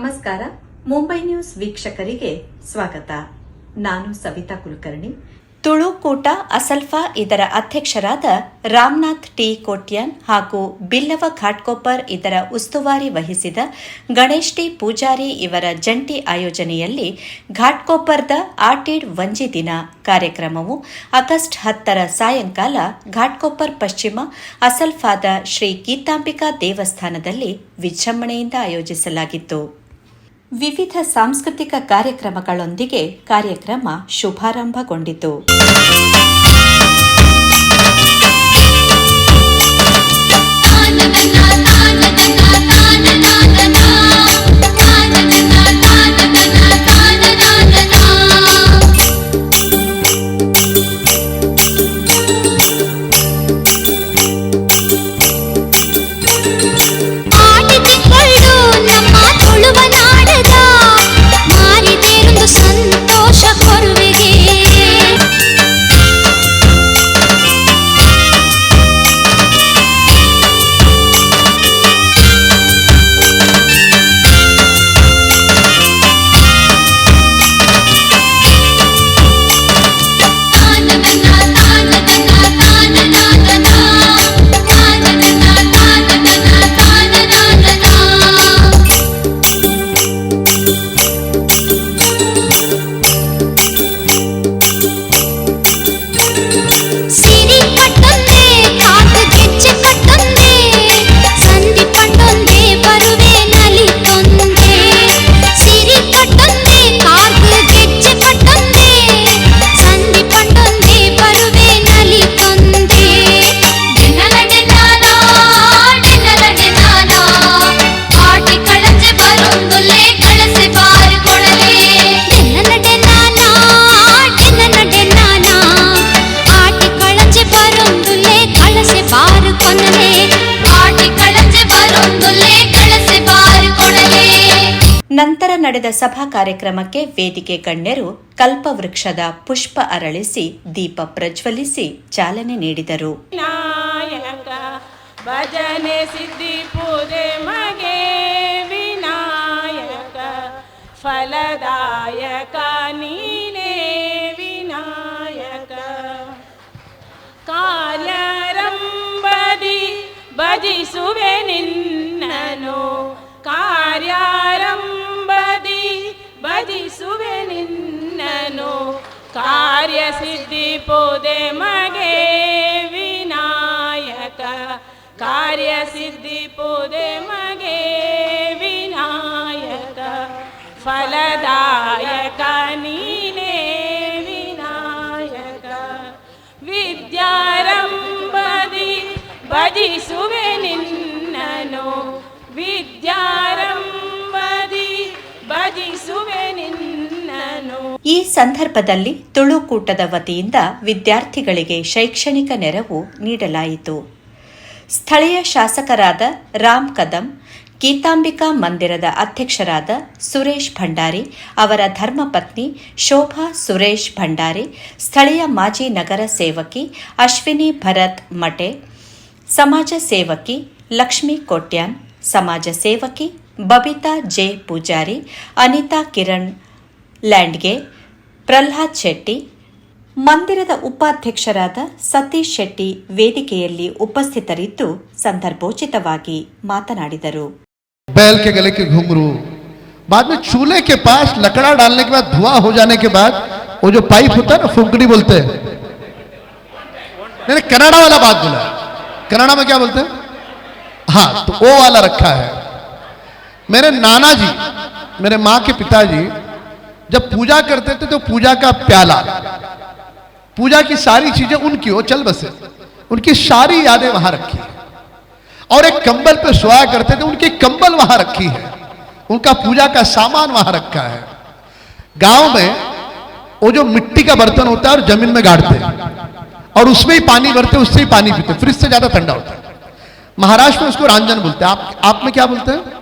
ನಮಸ್ಕಾರ. ಮುಂಬೈ ನ್ಯೂಸ್ ವೀಕ್ಷಕರಿಗೆ ಸ್ವಾಗತ. ನಾನು ಸವಿತಾ ಕುಲಕರ್ಣಿ. ತುಳುಕೂಟ ಅಸಲ್ಫಾ ಇದರ ಅಧ್ಯಕ್ಷರಾದ ರಾಮನಾಥ್ ಟಿ ಕೋಟ್ಯಾನ್ ಹಾಗೂ ಬಿಲ್ಲವ ಘಾಟ್ಕೋಪರ್ ಇದರ ಉಸ್ತುವಾರಿ ವಹಿಸಿದ ಗಣೇಶ್ ಟಿ ಪೂಜಾರಿ ಇವರ ಜಂಟಿ ಆಯೋಜನೆಯಲ್ಲಿ ಘಾಟ್ಕೋಪರ್ದ ಆಟಿಡ್ ವಂಜಿ ದಿನ ಕಾರ್ಯಕ್ರಮವು ಆಗಸ್ಟ್ ಹತ್ತರ ಸಾಯಂಕಾಲ ಘಾಟ್ಕೋಪರ್ ಪಶ್ಚಿಮ ಅಸಲ್ಫಾದ ಶ್ರೀ ಗೀತಾಂಬಿಕಾ ದೇವಸ್ಥಾನದಲ್ಲಿ ವಿಜೃಂಭಣೆಯಿಂದ ಆಯೋಜಿಸಲಾಗಿತ್ತು. ವಿವಿಧ ಸಾಂಸ್ಕೃತಿಕ ಕಾರ್ಯಕ್ರಮಗಳೊಂದಿಗೆ ಕಾರ್ಯಕ್ರಮ ಶುಭಾರಂಭಗೊಂಡಿತು. ನಡೆದ ಸಭಾ ಕಾರ್ಯಕ್ರಮಕ್ಕೆ ವೇದಿಕೆ ಗಣ್ಯರು ಕಲ್ಪವೃಕ್ಷದ ಪುಷ್ಪ ಅರಳಿಸಿ, ದೀಪ ಪ್ರಜ್ವಲಿಸಿ ಚಾಲನೆ ನೀಡಿದರು. ಭಜನೆ ಸಿದ್ಧಿ ಪೂಜೆ ಮಗೆ ವಿನಾಯಕ, ಫಲದಾಯಕ ನೀನೇ ವಿನಾಯಕ. ಕಾರ್ಯಾರಂಭದಿ ಭಜಿಸುವೆ ನಿನ್ನನು ಕಾರ್ಯಾರಂಭದಿ ಭಜಿಸುವೆ ನಿನ್ನನು ಕಾರ್ಯಸಿದ್ಧಿ ಪೋದೆ ಮಗೆ ವಿನಾಯಕ. ಕಾರ್ಯಸಿದ್ಧಿ ಪೋದೆ ಮಗೆ ವಿನಾಯಕ. ಫಲದಾಯಕ ನೀನೇ ವಿನಾಯಕ. ವಿದ್ಯಾರಂಭದಿ ಭಜಿಸುವೆ ನಿನ್ನನು ಈ ಸಂದರ್ಭದಲ್ಲಿ ತುಳುಕೂಟದ ವತಿಯಿಂದ ವಿದ್ಯಾರ್ಥಿಗಳಿಗೆ ಶೈಕ್ಷಣಿಕ ನೆರವು ನೀಡಲಾಯಿತು. ಸ್ಥಳೀಯ ಶಾಸಕರಾದ ರಾಮ್ ಕದಂ, ಗೀತಾಂಬಿಕಾ ಮಂದಿರದ ಅಧ್ಯಕ್ಷರಾದ ಸುರೇಶ್ ಭಂಡಾರಿ, ಅವರ ಧರ್ಮಪತ್ನಿ ಶೋಭಾ ಸುರೇಶ್ ಭಂಡಾರಿ, ಸ್ಥಳೀಯ ಮಾಜಿ ನಗರ ಸೇವಕಿ ಅಶ್ವಿನಿ ಭರತ್ ಮಟೆ ಸಮಾಜ ಸೇವಕಿ ಲಕ್ಷ್ಮೀ ಕೋಟ್ಯಾನ್, ಸಮಾಜ ಸೇವಕಿ ಬಬಿತಾ ಜೆ ಪೂಜಾರಿ, ಅನಿತಾ ಕಿರಣ್ ಲ್ಯಾಂಡ್ಗೆ ಪ್ರಹ್ಲಾದ್ ಶೆಟ್ಟಿ ಮಂದಿರದ ಉಪಾಧ್ಯಕ್ಷರಾದ ಸತೀಶ್ ಶೆಟ್ಟಿ ವೇದಿಕೆಯಲ್ಲಿ ಉಪಸ್ಥಿತರಿದ್ದು ಸಂದರ್ಭೋಚಿತವಾಗಿ ಮಾತನಾಡಿದರು बैल के गले के घुंघरू बाद में चूल्हे के पास लकड़ा डालने के बाद धुआं हो जाने के बाद वो जो पाइप होता है ना फुंकड़ी बोलते हैं मैंने कनाडा वाला बात बोला कनाडा में क्या बोलते हैं हाँ तो वो वाला रखा है मेरे नाना जी मेरे माँ के पिताजी जब पूजा करते थे तो पूजा का प्याला। पूजा की सारी चीज़ें उनकी हो, चल बसे। उनकी सारी यादें वहाँ रखी और एक कंबल पे सोया करते थे, उनकी कंबल वहाँ रखी है। उनका पूजा का सामान वहाँ रखा है। गाँव में वो जो मिट्टी का बर्तन होता है और ज़मीन में गाड़ते हैं, और उसमें ही पानी भरते उससे ही पानी पीते हैं। फ्रिज से ज़्यादा ठंडा होता है। महाराष्ट्र में उसको रांजन बोलते हैं। आप आप में क्या बोलते हैं?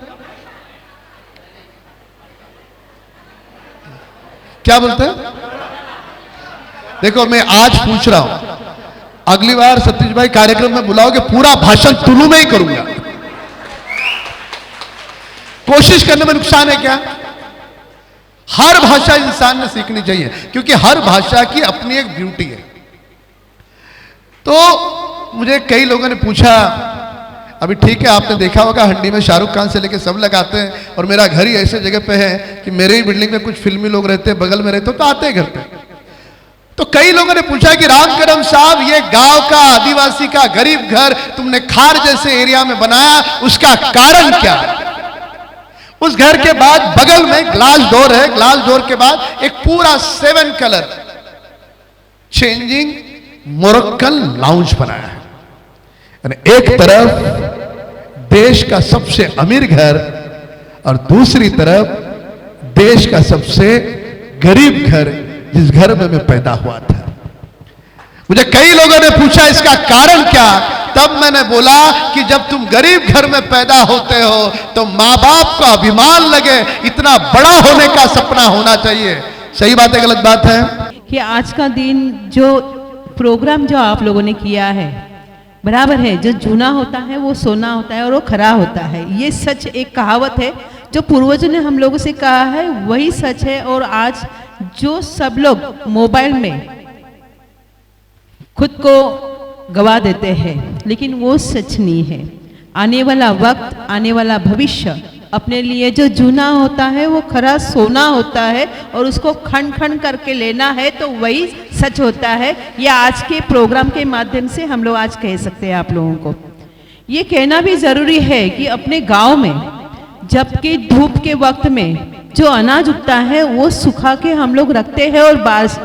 क्या बोलते हैं? देखो, मैं आज पूछ रहा हूँ। अगली बार सतीश भाई कार्यक्रम में बुलाओगे, पूरा भाषण तुलू में ही करूँगा। कोशिश करने में नुकसान है क्या? हर भाषा इंसान ने सीखनी चाहिए, क्योंकि हर भाषा की अपनी एक ब्यूटी है। तो मुझे कई लोगों ने पूछा अभी ठीक है, आपने देखा होगा, हंडी में शाहरुख खान से लेके सब लगाते हैं और मेरा घर ही ऐसे जगह पे है कि मेरे ही बिल्डिंग में कुछ फिल्मी लोग रहते हैं, बगल में रहते तो आते हैं घर पे। तो कई लोगों ने पूछा कि राम करम साहब, ये गाँव का, आदिवासी का, गरीब घर तुमने खार जैसे एरिया में बनाया, उसका कारण क्या? है उस घर के बाद बगल में ग्लास डोर है ग्लास डोर के बाद एक पूरा seven colour changing Moroccan lounge बनाया है। एक तरफ़ देश का सबसे अमीर घर और दूसरी तरफ़ देश का सबसे गरीब घर, जिस घर में मैं पैदा हुआ था। मुझे कई लोगों ने पूछा, इसका कारण क्या? तब मैंने बोला कि जब तुम गरीब घर में पैदा होते हो तो माँ बाप का अभिमान लगे, इतना बड़ा होने का सपना होना चाहिए। सही बात है, गलत बात है? कि आज का दिन जो प्रोग्राम जो आप लोगों ने किया है बराबर है, जो जूना होता है, वो सोना होता है और वो खरा होता है। ये सच एक कहावत है, जो पूर्वजों ने हम लोगों से कहा है, वही सच है और आज जो सब लोग मोबाइल में खुद को गवा देते हैं, लेकिन वो सच नहीं है। आने वाला वक्त, आने वाला भविष्य अपने लिए जो जूना होता है, वो खरा सोना होता है और उसको खंड खंड करके लेना है तो वही सच होता है। ये आज के प्रोग्राम के माध्यम से हम लोग आज कह सकते हैं आप लोगों को। ये कहना भी ज़रूरी है कि अपने गाँव में, जबकि धूप के वक्त में जो अनाज उगता है, वो सुखा के हम लोग रखते हैं और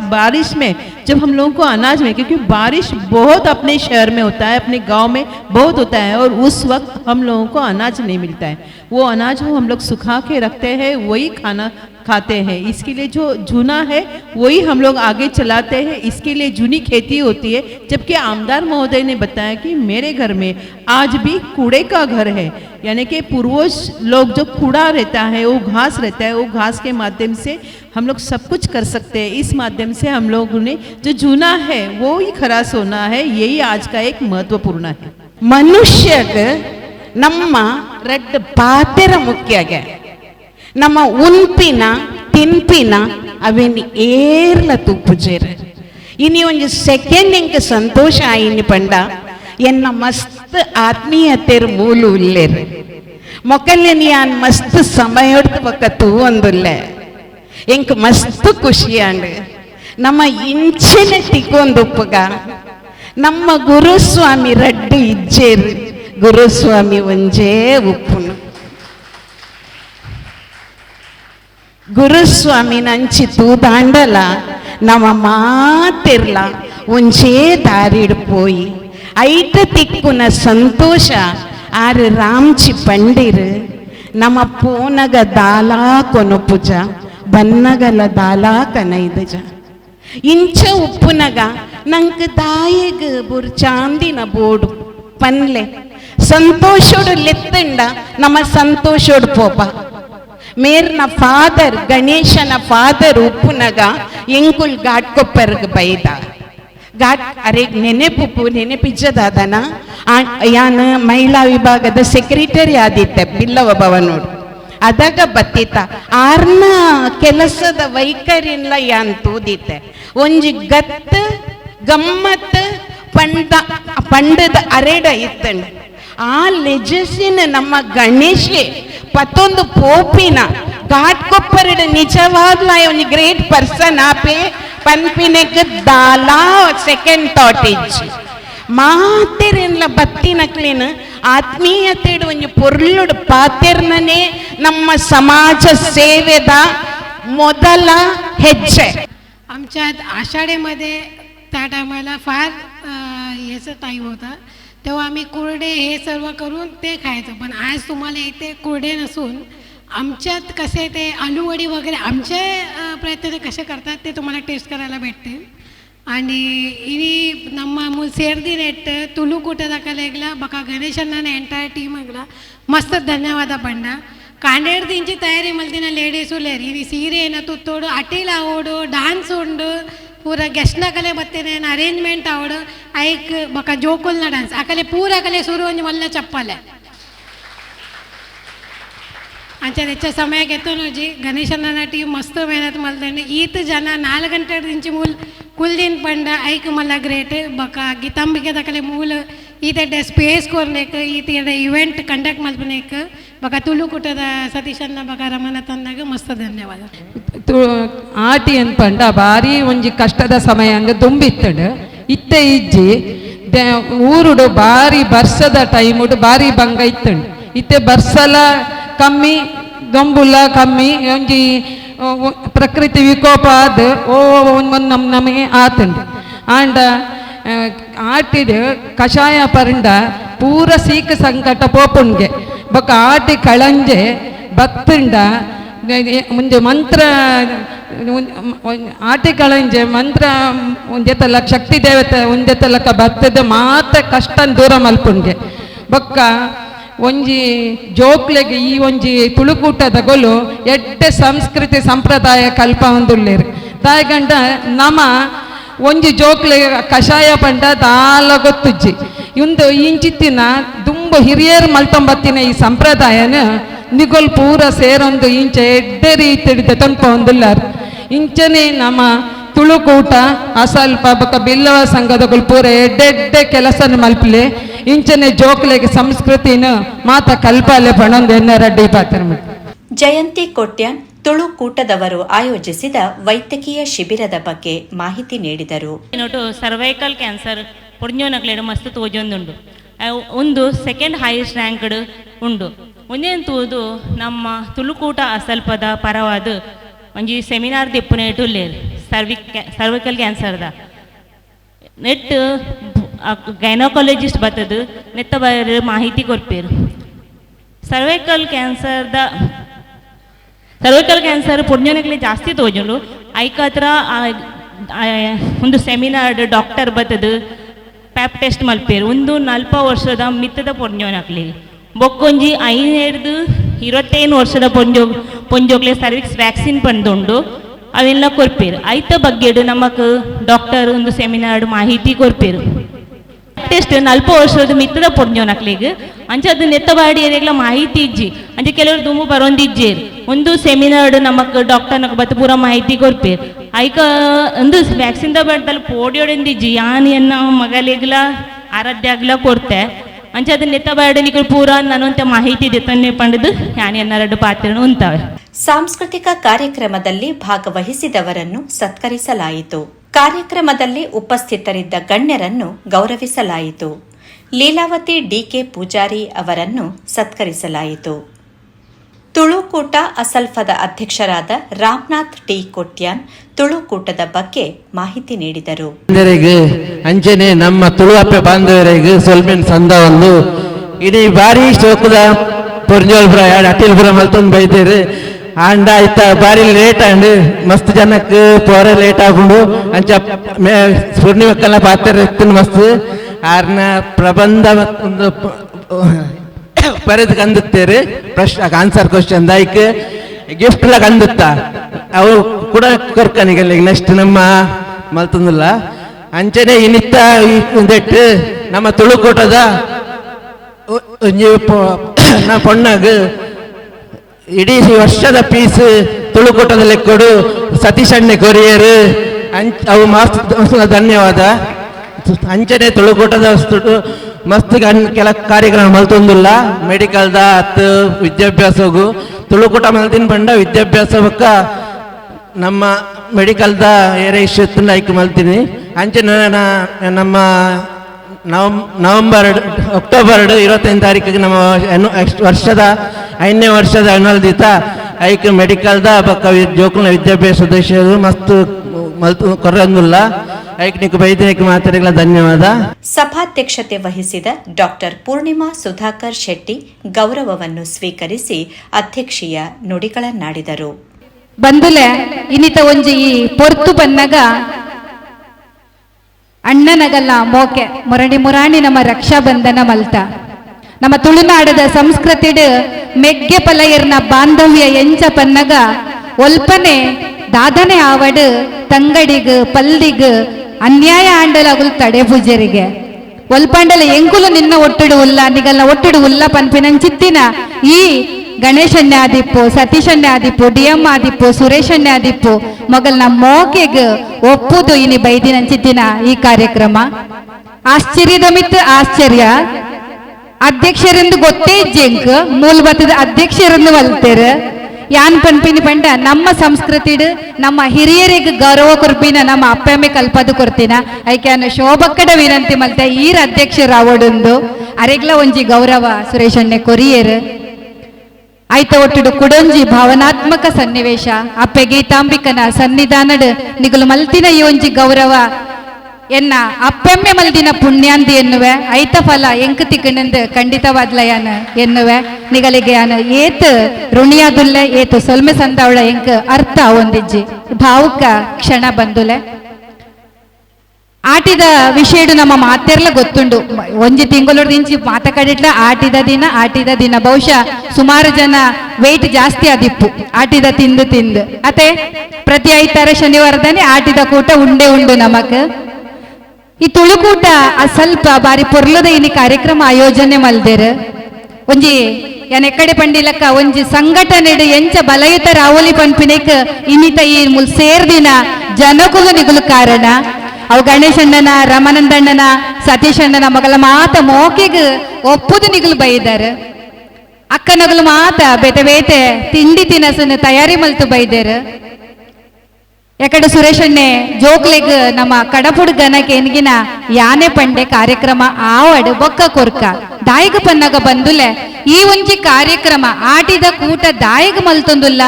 बारिश में, जब हम लोगों को अनाज में, क्योंकि बारिश बहुत अपने शहर में होता है, अपने गाँव में बहुत होता है और उस वक्त हम लोगों को अनाज नहीं मिलता है। वो अनाज हम लोग सुखा के रखते हैं, वही खाना खाते हैं इसके लिए जो जूना है वही हम लोग आगे चलाते हैं इसके लिए जूनी खेती होती है जबकि आमदार महोदय ने बताया कि मेरे घर में आज भी कूड़े का घर है यानी कि पूर्वज लोग जो कूड़ा रहता है वो घास रहता है वो घास के माध्यम से हम लोग सब कुछ कर सकते हैं इस माध्यम से हम लोगों ने जो जूना है वो ही खरा सोना है यही आज का एक महत्वपूर्ण है ಮನುಷ್ಯಗ ನಮ್ಮ ರೆಡ್ ಪಾತೆರ ಮುಖ್ಯಗೆ ನಮ್ಮ ಉನ್ಪಿನ ತಿನ್ಪಿನ ಅವೇನು ಏರ್ಲ ತುಪ್ಪುಜೇರ. ಇನಿ ಒಂದು ಸೆಕೆಂಡ್ ಇಂಕ ಸಂತೋಷ ಆಯಿನಿ ಪಂಡ, ಎನ್ನ ಮಸ್ತ್ ಆತ್ಮೀಯತೆರ್ ಮೂಲು ಉಲ್ಲೇರು. ಮೊಕಲ್ಯನಿ ಯಾನ್ ಮಸ್ತ್ ಸಮಯೊಡ್ದು ಬಕ್ಕ ತೂವೊಂದುಲ್ಲೆ ಎಂಕ್ ಮಸ್ತ್ ಖುಷಿ ಅಂಡ್ ನಮ್ಮ ಇಂಚಿನ ತಿಕ್ಕೊಂದುಪ್ಪಗ ನಮ್ಮ ಗುರುಸ್ವಾಮಿ ರಡ್ಡು ಇಜ್ಜೇರು. ಗುರುಸ್ವಾಮಿ ಒಂಜೇ ಉಪ್ಪುನು. ಗುರುಸ್ವಾಮಿ ನಂಚಿತು ದಾಂಡಲ ನಮ ಮಾತಿರ್ಲ ಒಂಜೇ ದಾರಿಡ್ ಪೋಯಿ. ಐಟ ತಿಕ್ಕುನ ಸಂತೋಷ, ಆರು ರಾಮ್ಚಿ ಪಂಡಿರು. ನಮ ಪೂನಗ ದಾಲಾ ಕೊನುಪುಜ, ಬನ್ನಗಲ ದಾಲಾ ಕನೈದಜ. ಇಂಚ ಉಪ್ಪುನಗ ನಂಗೆ ದಾಯಗ ಬುರ್ ಚಾಂದಿನ ಬೋಡು ಪನ್ಲೆ. ಸಂತೋಷೋಡು ಲೆತ್ತಂಡ ನಮ ಸಂತೋಷೋಡು ಪೋಪ. ಮೇರ್ನ ಫಾದರ್ ಗಣೇಶನ ಫಾದರ್ ಉಪ್ಪುನಗ ಎಂಕುಲ್ ಘಾಟ್ಕೊಪ್ಪರ್ಗ್ ಬೈದ. ಘಾಟ್ ಅರೆ ನೆನೆಪುಪ್ಪು ನೆನೆಪಿಜ್ಜದಾದನ. ಯಾನ್ ಮಹಿಳಾ ವಿಭಾಗದ ಸೆಕ್ರೆಟರಿ ಆದಿತ್ತೆ ಬಿಲ್ಲವ ಭವನೋಡು. ಅದಾಗ ಬತ್ತಿತ್ತ, ಆರ್ನ ಕೆಲಸದ ವೈಖರಿಲ್ಲ ಯಾನ್ ತೂದಿತ್ತೆ ಒಂಜಿ ಗತ್ ಗಮ್ಮತ್ ಪಂಡ, ಪಂಡದ ಅರೆಡ ಇತ್ತಣ್ಣ ಆ ಲೆಜಸಿನ ನಮ್ಮ ಗಣೇಶೆ ಪತ್ತೊಂದು ಪೋಪಿನ ಘಾಟ್ಕೊಪ್ಪರಡ ನಿಜವಾಗ್ಲ ಒಂದು ಗ್ರೇಟ್ ಪರ್ಸನ್ ಆಪೆ ಪನ್ಪಿನೆಗ್ ದಾಲಾ ಸೆಕೆಂಡ್ ಥಾಟ್ ಇಜ್ಜಿ ಮಾತೆರೆನ್ಲ ಬತ್ತಿನಕ್ಲೇನು ಆತ್ಮೀಯತೆಡು ಒಂದು ಪೊರ್ಲುಡು ಪಾತೆರ್ನನೇ ನಮ್ಮ ಸಮಾಜ ಸೇವೆದ ಮೊದಲ ಹೆಜ್ಜೆ आमच्यात आषाढीमध्ये त्या टायमाला फार अ, याचा टाईम होता तेव्हा आम्ही कुरडे हे सर्व करून ते खायचं पण आज तुम्हाला इथे कुरडे नसून आमच्यात कसे ते आलूवडी वगैरे आमचे अ, प्रयत्न कसे करतात ते तुम्हाला टेस्ट करायला भेटते आणि ಇಡೀ ನಮ್ಮ ಮು ಸೇರ್ದಿ ನೆಟ್ ತುಳು ಕೂಟದಕಲೆಗ್ಲ ಬಕ ಗಣೇಶನ ಎಂಟೈರ್ ಟೀಮ್ ಆಗ್ಲ ಮಸ್ತ್ ಧನ್ಯವಾದ ಪಂಡ ಕಾಂಡೇಡ್ ದಿಂಚಿ ತಯಾರಿ ಮಲ್ದಿನ ಲೇಡೀಸು ಲೇರಿ ಇದು ಸೀರೆ ಏನ ತುತ್ತೋಡು ಅಟೀಲ್ ಆವೋಡು ಡಾನ್ಸ್ ಉಂಡು ಪೂರ ಗೆಸ್ಟ್ನಾಗಲೇ ಬತ್ತೇನೇನು ಅರೇಂಜ್ಮೆಂಟ್ ಅವಡು? ಐಕ್ ಬಕ ಜೋಕುಲ್ನ ಡಾನ್ಸ್ ಆಕಲೆ ಪೂರ ಕಲೆ ಸುರು ಒಂಜಿ ಮಲ್ಲ ಚಪ್ಪಲೆ. ಅಂಚೆ ಹೆಚ್ಚ ಸಮಯ ಗೆತ್ತೋನೋಜಿ ಗಣೇಶನ ಟೀಮ್ ಮಸ್ತ್ ಮೆಹನತ್ ಮಲ್ದಂಡು ಈತ ಜನ ನಾಲ್ಕು ಗಂಟೆ ಇಂಚು ಮೂಲ ಕುಲ್ದಿನ ಪಂಡ ಐಕ್ ಮಲ್ಲ ಗ್ರೇಟ್. ಬಕ ಗಿತಾಂಬಿಕೆ ದಕಲೆ ಮೂಲ ಈತ ಸ್ಪೇಸ್ ಕೊರ್ನೇಕ್ ಈತ ಇವೆಂಟ್ ಕಂಡಕ್ಟ್ ಮಲ್ಪನೇಕ್ ಬಕ ತುಳುಕುಟದ ಸತೀಶನ್ನ ಬಗ ರಮಣ ತಂದಾಗ ಮಸ್ತ್ ಧನ್ಯವಾದ. ಆಟಿ ಅನ್ಪಂಡ ಭಾರಿ ಒಂಜಿ ಕಷ್ಟದ ಸಮಯ ಹಂಗ ದುಂಬಿತ್ತಡು. ಇತ್ತೆ ಇಜ್ಜಿ ಊರುಡು ಬಾರಿ ಬರ್ಸದ ಟೈಮುಡು ಬಾರಿ ಭಂಗ ಇತ್ತಂಡು. ಇತ್ತೆ ಬರ್ಸಲ ಕಮ್ಮಿ ದೊಂಬುಲ ಕಮ್ಮಿ, ಒಂಜಿ ಪ್ರಕೃತಿ ವಿಕೋಪ ಆದ, ಓ ನಮ್, ನಮಗೆ ಆತಂಡು. ಆಂಡ ಆಟಿಡ್ ಕಷಾಯ ಪರಂಡ ಪೂರ ಸೀಕ ಸಂಕಟ ಪೋಪುಣ್ಗೆ. ಬೊಕ್ಕ ಆಟಿ ಕಳಂಜೆ ಬತ್ತಿಂಡ ಮುಂದೆ ಮಂತ್ರ ಆಟಿ ಕಳಂಜೆ ಮಂತ್ರ ಒಂದೆತ್ತಲ ಶಕ್ತಿ ದೇವತೆ ಒಂದೆತ್ತಲಕ ಬತ್ತದ ಮಾತ್ರ ಕಷ್ಟ ದೂರ ಮಲ್ಪುಂಗೆ ಬೊಕ್ಕ ಒಂಜಿ ಜೋಕ್ಲೆಗೆ ಈ ಒಂಜಿ ತುಳುಕೂಟದ ಗೊಲು ಎಟ್ಟೆ ಸಂಸ್ಕೃತಿ ಸಂಪ್ರದಾಯ ಕಲ್ಪ ಒಂದುಳ್ಳೇರು. ತಾಯಿಗಂಡ ನಮ ಒಂಜಿ ಜೋಕ್ಲೆ ಕಷಾಯ ಪಂಡ ದಾಲ ಗೊತ್ತುಜ್ಜಿ ಇಂದು ಇಂಚಿತ್ತಿನ ದುಂಬು ಹಿರಿಯರು ಮಲ್ತಂಬತ್ತಿನ ಈ ಸಂಪ್ರದಾಯನ ನಿಗೊಲ್ ಪೂರ ಸೇರೊಂದು ಇಂಚ ಎಡ್ಡೆ ರೀತಿ ತನ್ಪ ಇಂಚನೆ ನಮ್ಮ ತುಳುಕೂಟ ಅಸಲ್ಪ ಬಕ ಬಿಲ್ಲವ ಸಂಘದ ಪೂರ ಎಡ್ಡೆಡ್ಡೆ ಕೆಲಸನ ಮಲ್ಪಲೆ. ಇಂಚನೆ ಜೋಕ್ಲೆಗೆ ಸಂಸ್ಕೃತಿನ ಮಾತ ಕಲ್ಪಾಲೆ ಬಣ್ಣ ಎನ್ನ ರಡ್ಡಿ ಜಯಂತಿ ಕೊಟ್ಯಾನ್ ತುಳು ಕೂಟದವರು ಆಯೋಜಿಸಿದ ವೈದ್ಯಕೀಯ ಶಿಬಿರದ ಬಗ್ಗೆ ಮಾಹಿತಿ ನೀಡಿದರು. ಸರ್ವೈಕಲ್ ಕ್ಯಾನ್ಸರ್ ಪೊಡ್ഞ്ഞೋನಕ್ಲೆಡು ಮಸ್ತ್ ತೋಜೊಂದುಂಡು ಒಂದು ಸೆಕೆಂಡ್ ಹೈಯೆಸ್ಟ್ ರ್ಯಾಂಕ್ಡ್ ಉಂಡು. ಒಂದೇನು ತೂದು ನಮ್ಮ ತುಳುಕೂಟ ಅಸಲ್ಪದ ಪರವಾದ ಒಂಜಿ ಸೆಮಿನಾರ್ ದಿಪ್ಪುನೇಟು ಲೇರ್ ಸರ್ವಿಕ್ ಸರ್ವಿಕಲ್ ಕ್ಯಾನ್ಸರ್ದ ನೆಟ್ ಗೈನೋಕಾಲಜಿಸ್ಟ್ ಬತ್ತದು, ನೆತ್ತ ಮಾಹಿತಿ ಕೊರ್ಪೇರು ಸರ್ವೈಕಲ್ ಕ್ಯಾನ್ಸರ್ದ ಸರ್ವೈಕಲ್ ಕ್ಯಾನ್ಸರ್ ಪುಣ್ಯನಗಲಿ ಜಾಸ್ತಿ ತೋಜುಂಡು. ಐಕ್ ಹತ್ರ ಆ- ಆ, ಒಂದು ಸೆಮಿನಾರ್ ಡಾಕ್ಟರ್ ಬತ್ತದು ಪ್ಯಾಪ್ ಟೆಸ್ಟ್ ಮಲ್ಪೇರು. ಒಂದು ನಲ್ಪ ವರ್ಷದ ಮಿತ್ತದ ಪೊಂಜೋನಕ್ಲಿ ಬೊಕ್ಕೊಂಜಿ ಐನೇರ್ದು ಇರುವತ್ತೇನು ವರ್ಷದ ಪೊಂಜೋ ಪೊಂಜೋಕ್ಲೆ ಸರ್ವಿಕ್ಸ್ ವ್ಯಾಕ್ಸಿನ್ ಪಂದುಂಡು ಅವೆಲ್ಲ ಕೊರ್ಪೇರು. ಐತ ಬಗ್ಗೆಡು ನಮಕ್ ಡಾಕ್ಟರ್ ಒಂದು ಸೆಮಿನಾರ್ ಮಾಹಿತಿ ಕೊರ್ಪೇರು. ಟೆಸ್ಟ್ ನಲ್ಪ ವರ್ಷದ ಮಿತ್ತದ ಪೊಡ್ಜೋನಕ್ಲಿಗ್ ಅಂಚೆ ಅದು ನೆತ್ತಬಾಡಿ ಏರೆಗ್ಲ ಮಾಹಿತಿ ಇಜ್ಜಿ ಅಂಚೆ ಕೆಲವರು ತುಂಬ ಬರೋಂದಿಜ್ಜಿ ಒಂದು ಸೆಮಿನಾರ್ ನಮಕ್ ಡಾಕ್ಟರ್ ನಕ್ ಬತ್ತ ಪೂರ ಮಾಹಿತಿ ಕೊರ್ಪೇರ್ ಐಕ ಒಂದು ವ್ಯಾಕ್ಸಿನ್ ಬಡ್ದಲ್ಲಿ ಪೋಡಿಯೋಡೆಂದಿಜ್ಜಿ, ಯಾನ್ ಎನ್ನ ಮಗಲಿಗ್ಲ, ಆರಾಧ್ಯಾಗ್ಲ ಕೊಡ್ತೆ. ಅಂಚೆ ಅದು ನೆತ್ತಬಾಡಿ ನಿಕಲ್ ಪೂರ ನಾನೊಂತ ಮಾಹಿತಿ ದೆತ್ತನ್ನೆ ಪಂಡದು ಯಾನ್ ಎನ್ನ ಎರಡು ಪಾತ್ರ ಉಂತಾವೆ. ಸಾಂಸ್ಕೃತಿಕ ಕಾರ್ಯಕ್ರಮದಲ್ಲಿ ಭಾಗವಹಿಸಿದವರನ್ನು ಸತ್ಕರಿಸಲಾಯಿತು. ಕಾರ್ಯಕ್ರಮದಲ್ಲಿ ಉಪಸ್ಥಿತರಿದ್ದ ಗಣ್ಯರನ್ನು ಗೌರವಿಸಲಾಯಿತು. ಲೀಲಾವತಿ ಡಿಕೆ ಪೂಜಾರಿ ಅವರನ್ನು ಸತ್ಕರಿಸಲಾಯಿತು. ತುಳುಕೂಟ ಅಸಲ್ಫದ ಅಧ್ಯಕ್ಷರಾದ ರಾಮನಾಥ್ ಟಿ ಕೊಟ್ಯಾನ್ ತುಳುಕೂಟದ ಬಗ್ಗೆ ಮಾಹಿತಿ ನೀಡಿದರು. ಅಂಚನೆ ನಮ್ಮ ತುಳುವಪ್ಪೆ ಬಾಂಧವರಿಗೆ ಸೊಲ್ಮೆನ್ ಸಂದ ಒಂದು ಇಡೀ ಬಾರಿ ಶೋಕದ ಪುರ್ಜೋಲ್ ಅಟಿಲ್ ಮಲ್ತೊಂದು ಆಂಡ ಆಯ್ತ ಬಾರಿ ಲೇಟ್ ಅಂಡ್ ಮಸ್ತ್ ಜನಕ್ಕೆ ಪೋರ ಲೇಟ್ ಆಗುಂಡು ಅಂಚ ಪೂರ್ಣಿಮಕ್ಕಲ್ಲ ಪಾತ್ರ ಎತ್ತಿನ ಮಸ್ತ್ ಆರ್ನ ಪ್ರಬಂಧ ಒಂದು ಬರೆದು ಕಂದುತ್ತೇರಿ ಪ್ರಶ್ನೆ ಆನ್ಸರ್ ಕ್ವಶನ್ ದೈಕ್ ಗಿಫ್ಟ್ ಎಲ್ಲ ಕಂದುತ್ತ ಅವು ಕೂಡ ಕೊರ್ಕನಿಗಲ್ಲಿ ನೆಕ್ಸ್ಟ್ ನಮ್ಮ ಮಲ್ತಂದಿಲ್ಲ ಅಂಚನೆ ಇನಿತ್ತ ಇದೆಟ್ಟು ನಮ್ಮ ತುಳುಕೋಟದ ನಾ ಪೊಣ್ಣಾಗ ಇಡೀ ವರ್ಷದ ಪೀಸ್ ತುಳುಕೂಟದಲ್ಲಿ ಕೊಡು. ಸತೀಶ್ ಅಣ್ಣೆ ಕೊರಿಯರು. ಅಂಚ್, ಅವು ಮಸ್ತ್ ಧನ್ಯವಾದ. ಅಂಚನೆ ತುಳುಕೂಟದ ಮಸ್ತ್ ಕೆಲ ಕಾರ್ಯಕ್ರಮ ಮಲ್ತೊಂದುಲ್ಲ. ಮೆಡಿಕಲ್ದ ಅತ್ತು ಹೋಗು ತುಳುಕೋಟ ಮಲ್ತಿನ ಪಂಡ ವಿದ್ಯಾಭ್ಯಾಸ ಪಕ್ಕ ನಮ್ಮ ಮೆಡಿಕಲ್ದ ಏರೆ ಇಶ್ಯತ್ತಿನ ಲೈಕ್ ಮಲ್ತೀನಿ. ಅಂಚನೆ ನಮ್ಮ ನವಂ ನವಂಬರ್ ಅಕ್ಟೋಬರ್ ಇರುವತ್ತೈದು ತಾರೀಕಿಗೆ ನಮ್ಮ ವರ್ಷದ ಐದನೇ ವರ್ಷದ ಅನುವಲ್ ದಿತ ಐಕ್ ಮೆಡಿಕಲ್ದ ಬಕ್ಕ ಜೋಕುಲ್ನ ವಿದ್ಯಾಭ್ಯಾಸ ಉದ್ದೇಶ ಮಸ್ತ್ ಮಲ್ತು ಕೊರಂಗುಲ್ಲ ಐಕ್ ನಿಕ್ ವೈದ್ಯಕ ಮಾತಾಡಿಗಳ ಧನ್ಯವಾದ. ಸಭಾಧ್ಯಕ್ಷತೆ ವಹಿಸಿದ ಡಾಕ್ಟರ್ ಪೂರ್ಣಿಮಾ ಸುಧಾಕರ್ ಶೆಟ್ಟಿ ಗೌರವವನ್ನು ಸ್ವೀಕರಿಸಿ ಅಧ್ಯಕ್ಷೀಯ ನುಡಿಗಳನ್ನಾಡಿದರು. ಬಂದುಲೆ ಇನಿತ ಒಂಜಿ ಈ ಪೊರ್ತು ಬನ್ನಗ ಅಣ್ಣನಗಲ್ಲ ಮೋಕೆ ಮುರಣಿ ಮುರಾಣಿ ನಮ್ಮ ರಕ್ಷಾಬಂಧನ ಮಲ್ತ. ನಮ್ಮ ತುಳುನಾಡದ ಸಂಸ್ಕೃತಿಡ್ ಮೆಗ್ಗೆ ಪಲಯರ್ನ ಬಾಂಧವ್ಯ ಎಂಚ ಪನ್ನಗ, ಒಲ್ಪನೆ ದಾದನೆ ಆವಡ್ ತಂಗಡಿಗ್, ಪಲ್ದಿಗ್, ಅನ್ಯಾಯ ಆಂಡಲಾಗುಲ್ ತಡೆ ಪೂಜರಿಗೆ. ಒಲ್ಪಾಂಡಲ ಎಂಕುಲು ನಿನ್ನ ಒಟ್ಟುಡು ಉಲ್ಲ, ನಿಗಲ್ನ ಒಟ್ಟುಡು ಉಲ್ಲ ಪನ್ಪಿನಂಚಿತ್ತಿನ ಈ ಗಣೇಶನ್ನೇ ಆದಿಪ್ಪು ಸತೀಶನ್ನೇ ಆದಿಪ್ಪು, ಡಿ ಆದಿಪ್ಪು ಆದಿಪ್ಪು ಮೊಗಲ್ನ ಮೋಕೆಗ್ ಒಪ್ಪುದು ಇನಿ ಬೈದಿನಂಚಿತ್ತಿನ ಈ ಕಾರ್ಯಕ್ರಮ. ಆಶ್ಚರ್ಯದ ಮಿತ್ ಆಶ್ಚರ್ಯ. ಅಧ್ಯಕ್ಷರೆಂದು ಗೊತ್ತೇ ಇಜ್ಜೆಂಕ್ ಮೂಲಭೂತದ ಅಧ್ಯಕ್ಷರೆಂದು ವಲ್ತೇರು. ಯಾನ್ ಪನ್ಪಿನಿ ಪಂಡ, ನಮ್ಮ ಸಂಸ್ಕೃತಿಡ್, ನಮ್ಮ ಹಿರಿಯರಿಗೆ ಗೌರವ ಕೊರ್ಪಿನ ನಮ್ಮ ಅಪ್ಪಮ್ಮೆ ಕಲ್ಪದು ಕೊರ್ತಿನ, ಐಕ್ಯಾನ ಶೋಭಕ್ಕಡ ವಿನಂತಿ ಮಲ್ತೆ ಈರ್ ಅಧ್ಯಕ್ಷರಾವಡುಂದು. ಅರೆಗ್ಲ ಒಂಜಿ ಗೌರವ ಸುರೇಶಣ್ಣೆ ಕೊರಿಯರ್. ಆಯ್ತ ಒಟ್ಟುಡು ಕುಡೊಂಜಿ ಭಾವನಾತ್ಮಕ ಸನ್ನಿವೇಶ. ಅಪ್ಪೆ ಗೀತಾಂಬಿಕನ ಸನ್ನಿಧಾನಡ್ ನಿಗುಲು ಮಲ್ತಿನ ಯೋಂಜಿ ಗೌರವ. ಎನ್ನ ಅಪ್ಪೆಮ್ಮೆ ಮಲ್ದಿನ ಪುಣ್ಯಾಂದಿ ಎನ್ನುವೆ. ಐತ ಫಲ ಎಂಕ್ ತಿಕ್ಕಣಂದು ಖಂಡಿತವಾದ್ಲಯಾನ ಎನ್ನುವೆ. ನಿಗಲಿಗೆ ಯಾನ ಏತ್ ಋಣಿಯಾದುಲ್ಲೆ, ಏತು ಸೊಲ್ಮೆ ಸಂದವಳ ಎಂಕ್ ಅರ್ಥ ಒಂದಿಜ್ಜಿ ಭಾವುಕ ಕ್ಷಣ ಬಂದುಲೆ. ಆಟಿದ ವಿಷಯ ನಮ್ಮ ಮಾತೆರ್ಲ ಗೊತ್ತುಂಡು. ಒಂಜಿ ತಿಂಗಳೊಡ್ದಿಂಚಿ ಮಾತ ಕಡಿಟ್ಲ, ಆಟಿದ ದಿನ ಆಟಿದ ದಿನ. ಬಹುಶಃ ಸುಮಾರು ಜನ ವೆಯ್ಟ್ ಜಾಸ್ತಿ ಆದಿಪ್ಪು. ಆಟಿದ ತಿಂದು ತಿಂದು. ಅತೆ, ಪ್ರತಿ ಐತಾರ ಶನಿವಾರದನೆ ಆಟಿದ ಕೂಟ ಉಂಡೆ ಉಂಡು ನಮಕ್. ಈ ತುಳುಕೂಟ ಆ ಸ್ವಲ್ಪ ಬಾರಿ ಪೊರ್ಲದ ಇನಿ ಕಾರ್ಯಕ್ರಮ ಆಯೋಜನೆ ಮಲ್ದೇರ್. ಒಂಜಿ ಯಾನ್ ಎಕ್ಕಡೆ ಪಂಡಿಲಕ್ಕ ಒಂಜಿ ಸಂಘಟನೆಡ್ ಎಂಚ ಬಲಯುತ ರಾವಲಿ ಪನ್ಪಿನೇಕ್ ಇನ್ನಿತ ಈ ಮುಲ್ ಸೇರ್ದಿನ ಜನಕುಲು ನಿಗುಲು ಕಾರಣ. ಅವು ಗಣೇಶಣ್ಣನ ರಮಾನಂದಣ್ಣನ ಸತೀಶಣ್ಣನ ಮಗಳ ಮಾತ ಮೋಕೆಗೆ ಒಪ್ಪುದು ನಿಗಲು ಬೈದಾರ. ಅಕ್ಕನಗಲು ಮಾತ ಬೇತೆ ಬೇತೆ ತಿಂಡಿ ತಿನಸನ್ನು ತಯಾರಿ ಮಲ್ತು ಬೈದಾರ. ಯಾಕಡೆ ಸುರೇಶಣ್ಣೆ ಜೋಕ್ಲೆಗ್ ನಮ್ಮ ಕಡಪುಡ್ ಗನಕ್ಕೆ ಎನ್ಗಿನ ಯಾನೆ ಪಂಡೆ ಕಾರ್ಯಕ್ರಮ ಆವಡ್ ಬೊಕ್ಕ ಕೊರ್ಕ. ದಾಯಿಗ ಪನ್ನಗ ಬಂದುಲೆ. ಈ ಒಂಜಿ ಕಾರ್ಯಕ್ರಮ ಆಟಿದ ಕೂಟ ದಾಯಿಗ ಮಲ್ತೊಂದುಲ್ಲ.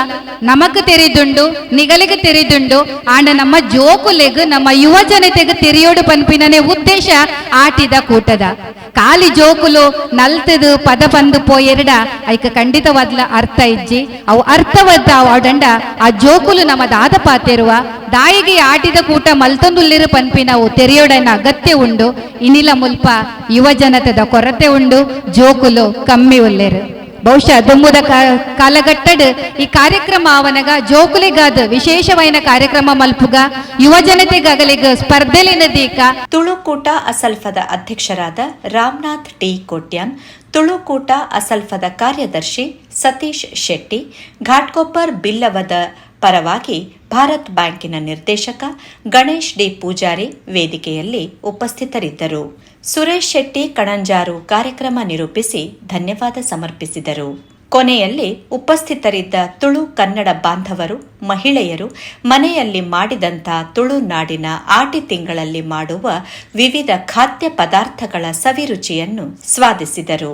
ನಮಕ್ ತೆರಿದುಂಡು ನಿಗಲಿಗೆ ತೆರೆದುಂಡು, ಆಂಡ ನಮ್ಮ ಜೋಕುಲೆಗ್, ನಮ್ಮ ಯುವ ಜನತೆಗ್ ತೆರೆಯೋಡು ಪನ್ಪಿನನೆ ಉದ್ದೇಶ ಆಟಿದ ಕೂಟದ. ಕಾಲಿ ಜೋಕುಲು ನಲ್ತದು ಪದ ಬಂದು ಪೋಯೆರಡ, ಐಕ ಖಂಡಿತವಾದ್ಲ ಅರ್ಥ ಇಜ್ಜಿ. ಅವು ಅರ್ಥವದ್ದ ಅವಡಂಡ ಆ ಜೋಕುಲು ನಮ್ಮ ದಾದ ಪಾತೆರುವ. ದಾಯಿಗೆ ಆಟಿದ ಕೂಟ ಮಲ್ತೊಂದುಲ್ಲಿರು ಪನ್ಪಿನವು ತೆರೆಯೋಡನ ಅಗತ್ಯ ಉಂಡು. ಇನಿಲ ಮುಲ್ಪ ಯುವ ಜನತೆದ ಕೊರತೆ ಉಂಡು. ಜೋಕುಲು ಕಮ್ಮಿ ಉಲ್ಲೇರು. ಬಹುಶಃ ದುಮ್ಮುದ ಕಾಲಘಟ್ಟಡ್ ಈ ಕಾರ್ಯಕ್ರಮ ಅವನಗ ಜೋಕುಲಿಗಾದ ವಿಶೇಷವೈನ ಕಾರ್ಯಕ್ರಮ ಮಲ್ಪುಗ, ಯುವ ಜನತೆಗಾಗಲಿಗ ಸ್ಪರ್ಧೆಲಿನದೀಕ ತುಳುಕೂಟ ಅಸಲ್ಫದ ಅಧ್ಯಕ್ಷರಾದ ರಾಮನಾಥ್ ಟಿ. ಕೋಟ್ಯಾನ್, ತುಳುಕೂಟ ಅಸಲ್ಫದ ಕಾರ್ಯದರ್ಶಿ ಸತೀಶ್ ಶೆಟ್ಟಿ, ಘಾಟ್ಕೊಪ್ಪರ್ ಬಿಲ್ಲವದ ಪರವಾಗಿ ಭಾರತ್ ಬ್ಯಾಂಕಿನ ನಿರ್ದೇಶಕ ಗಣೇಶ್ ಡಿ. ಪೂಜಾರಿ ವೇದಿಕೆಯಲ್ಲಿ ಉಪಸ್ಥಿತರಿದ್ದರು. ಸುರೇಶ್ ಶೆಟ್ಟಿ ಕಣಂಜಾರು ಕಾರ್ಯಕ್ರಮ ನಿರೂಪಿಸಿ ಧನ್ಯವಾದ ಸಮರ್ಪಿಸಿದರು. ಕೊನೆಯಲ್ಲಿ ಉಪಸ್ಥಿತರಿದ್ದ ತುಳು ಕನ್ನಡ ಬಾಂಧವರು, ಮಹಿಳೆಯರು, ಮನೆಯಲ್ಲಿ ಮಾಡಿದಂಥ ತುಳುನಾಡಿನ ಆಟಿ ತಿಂಗಳಲ್ಲಿ ಮಾಡುವ ವಿವಿಧ ಖಾದ್ಯ ಪದಾರ್ಥಗಳ ಸವಿರುಚಿಯನ್ನು ಸ್ವಾದಿಸಿದರು.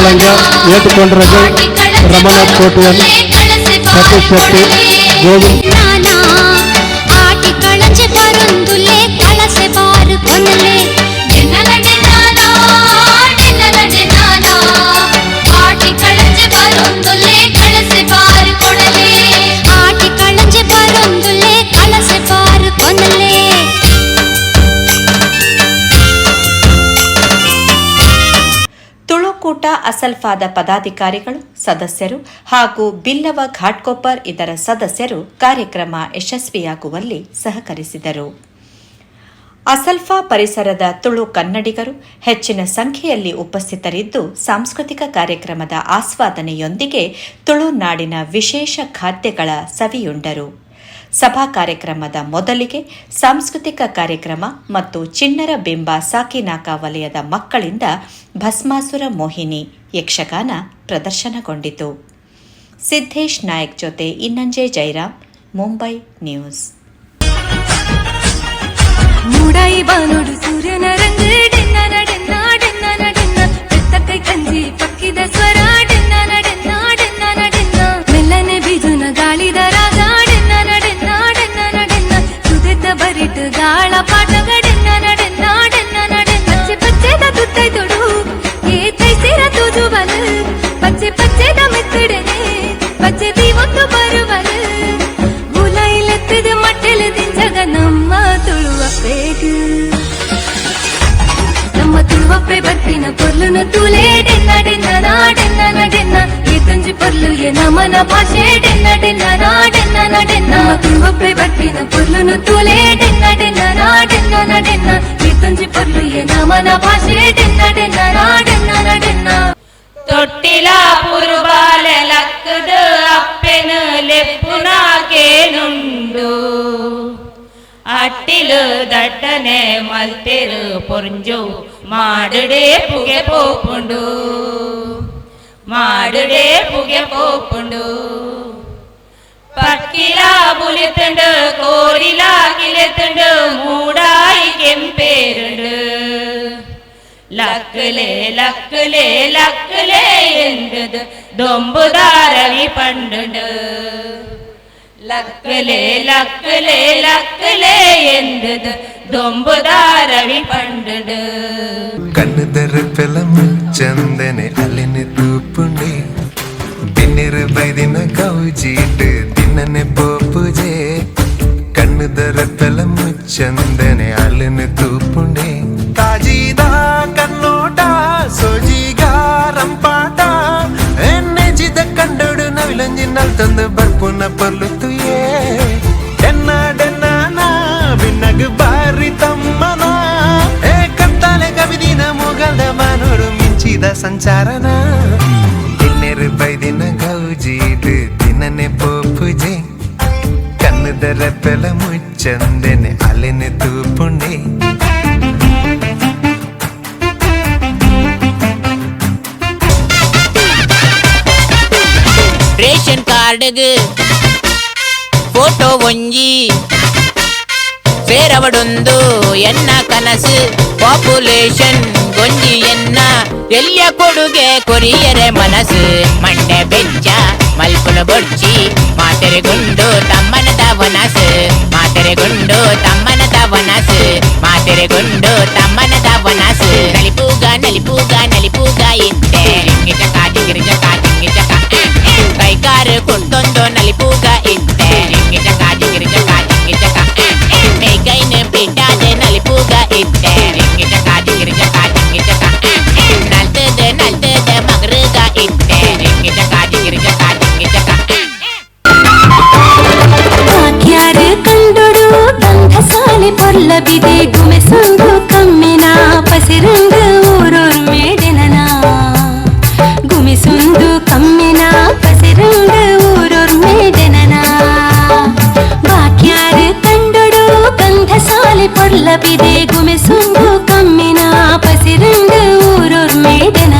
ಡಿನ್ನಲ ಆಟಿಕಳಂಗ ಡಿನ್ನಾನ, ಏತುಕೊಂಡ್ರಜ ಆಟಿಕಳಂಜೆ ರಮನಾಥ್ ಕೋಟಿಯನ್ ಕಳಸೆ ಸತೀಶ್ ಶೆಟ್ಟಿ ಗೋವಿಂದ್ ಅಸಲ್ಫಾದ ಪದಾಧಿಕಾರಿಗಳು, ಸದಸ್ಯರು ಹಾಗೂ ಬಿಲ್ಲವ ಘಾಟ್ಕೊಪ್ಪರ್ ಇದರ ಸದಸ್ಯರು ಕಾರ್ಯಕ್ರಮ ಯಶಸ್ವಿಯಾಗುವಲ್ಲಿ ಸಹಕರಿಸಿದರು. ಅಸಲ್ಫಾ ಪರಿಸರದ ತುಳು ಕನ್ನಡಿಗರು ಹೆಚ್ಚಿನ ಸಂಖ್ಯೆಯಲ್ಲಿ ಉಪಸ್ಥಿತರಿದ್ದು ಸಾಂಸ್ಕೃತಿಕ ಕಾರ್ಯಕ್ರಮದ ಆಸ್ವಾದನೆಯೊಂದಿಗೆ ತುಳುನಾಡಿನ ವಿಶೇಷ ಖಾದ್ಯಗಳ ಸವಿಯುಂಡರು. ಸಭಾ ಕಾರ್ಯಕ್ರಮದ ಮೊದಲಿಗೆ ಸಾಂಸ್ಕೃತಿಕ ಕಾರ್ಯಕ್ರಮ ಮತ್ತು ಚಿಣ್ಣರ ಬಿಂಬ ಸಾಕಿನಾಕ ವಲಯದ ಮಕ್ಕಳಿಂದ ಭಸ್ಮಾಸುರ ಮೋಹಿನಿ ಯಕ್ಷಗಾನ ಪ್ರದರ್ಶನಗೊಂಡಿತು. ಸಿದ್ದೇಶ್ ನಾಯಕ್ ಜೊತೆ ಇನ್ನಂಜೆ ಜೈರಾಮ್ ಮುಂಬೈ ನ್ಯೂಸ್. ಸೂರ್ಯನ ರಂಗ ಕಂಜಿ ಪಕ್ಕಿದ ಸ್ವರ ಎ ನಮನ ಭಾಷೆ ಡೆನ್ನ ಡೆನ್ನ ನಾಡೆನ್ನ ನಡೆನ್ನ ನಮ್ಮ ತುಳುವಪ್ಪೆ ಬರ್ತಿನ ಪೊರ್ಲುನ ತುಲೆ ಡೆನ್ನ ಡೆನ್ನ ನಾಡೆನ್ನ ನಡೆನ್ನ ಈ ತುಂಜಿ ಪೊರ್ಲು ಎ ನಮನ ಭಾಷೆ ಡೆನ್ನ ಡೆನ್ನ ನಾಡೆನ್ನ ನಡೆನ್ನ ತೊಟ್ಟಿಲ ಪುರುಬಾಲೆ ಲಕ್ಕದ ಅಪ್ಪೆನ ಲೆಪ್ಪುನಾಕೇನುಂಡು ಅಟ್ಟಿಲು ದಟ್ಟನೆ ಮಲ್ತೆರು ಪೊಂಜು ಮಾಡುಡೆ ಪುಗೆ ಪೋಪುಂಡು మాడుడే పుగెపోపుండు పక్కిలా పులితుండు కోరిలా కిలెతుండు మూడాయి కెంపేరుండు లక్కులే లక్కులే లక్కులే ఎందుదు దొంబుదారవి పండుండు లక్కులే లక్కులే లక్కులే ఎందుదు దొంబుదారవి పండుడు కన్ను తెరు పిలము ಚಂದನೆ ಅಲೆನೆ ತೂಪುಂಡಿ ದಿನರು ಬೈದಿನ ಕೌಜೀಟ್ ದಿನನೆ ಪೂಜೆ ಕಣ್ಣು ದರತಲ ಮುಚ್ಚಂದನೆ ಅಲೆನೆ ತೂಪುಂಡಿ ಕಾಜಿದ ಕನ್ನೋಟ ಸೋಜಿಗ ರಂಪಾಟ ನೆಜಿದ ಕಂಡೋಡು ನವಿಲಂಜಿನಲ್ಲಿ ತಂದು ಬರ್ಪುನ ಪರ್ಲುತ್ತು ಮಿಂಚಿದ ಸಂಚಾರನ ಇನ್ನೆರು ಬೈದಿನ ಗೌಜೀಡು ದಿನನೆ ಪೋಪುಜೆ ಕಣ್ಣುದರ ಪೆಲ ಮುಚ್ಚಂದೆನೆ ಅಲೆನೆ ತೂಪುಂಡೆ ರೇಷನ್ ಕಾರ್ಡ್ಗ್ ಫೋಟೋ ಒಂಜಿ ಸೇರವಡೊಂದು ಎನ್ನ ಕನಸು ಪಾಪ್ಯುಲೇಷನ್ ಗೊಂಜಿ ಎನ್ನ ಎಲ್ಲಿಯ ಕೊಡುಗೆ ಕೊರಿಯರೆ ಮನಸ್ಸು ಮಂಡೆ ಬೆಚ್ಚ ಮಲ್ಪುನ ಬೊಡ್ಚಿ ಮಾತೆರೆಗುಂಡು ತಮ್ಮನದ ವನಸು ಮಾತೆರೆಗುಂಡು ತಮ್ಮನದ ವನಸು ಮಾತೆರೆಗುಂಡು ತಮ್ಮನದ ವನಸು ನಲಿಪೂಗ ನಲಿಪೂಗ ನಲಿಪೂಗ ಇಟ್ಟೆ ಜಿಂಗಿಚ ಕಾಜಿಗಿರಿಜ ಕಾಜಿಂಗಿಚ ಕೈಕಾರು ಕುಂಟೊಂದು ನಲಿಪೂಗ ಸಾಲಿ ಪೊರ್ಲ ಬಿದೆ ಗುಮೆಸೊಂದು ಕಮ್ಮಿನ ಪಸಿರಂದು ಊರೋರ್ ಮೇಡೆನನ ಗುಮಿಸೊಂದು ಕಮ್ಮಿನ ಪಸಿರಂದು ಊರೋರ್ ಮೇಡೆನನ ಬಾಕ್ಯಾರು ಕಂಡೊಡು ಗಂಧ ಸಾಲಿ ಪೊರ್ಲ ಬಿದೆ ಗುಮೆಸೊಂದು ಕಮ್ಮಿನ ಪಸಿರಂದು ಊರೋರ್ ಮೇಡೆನನ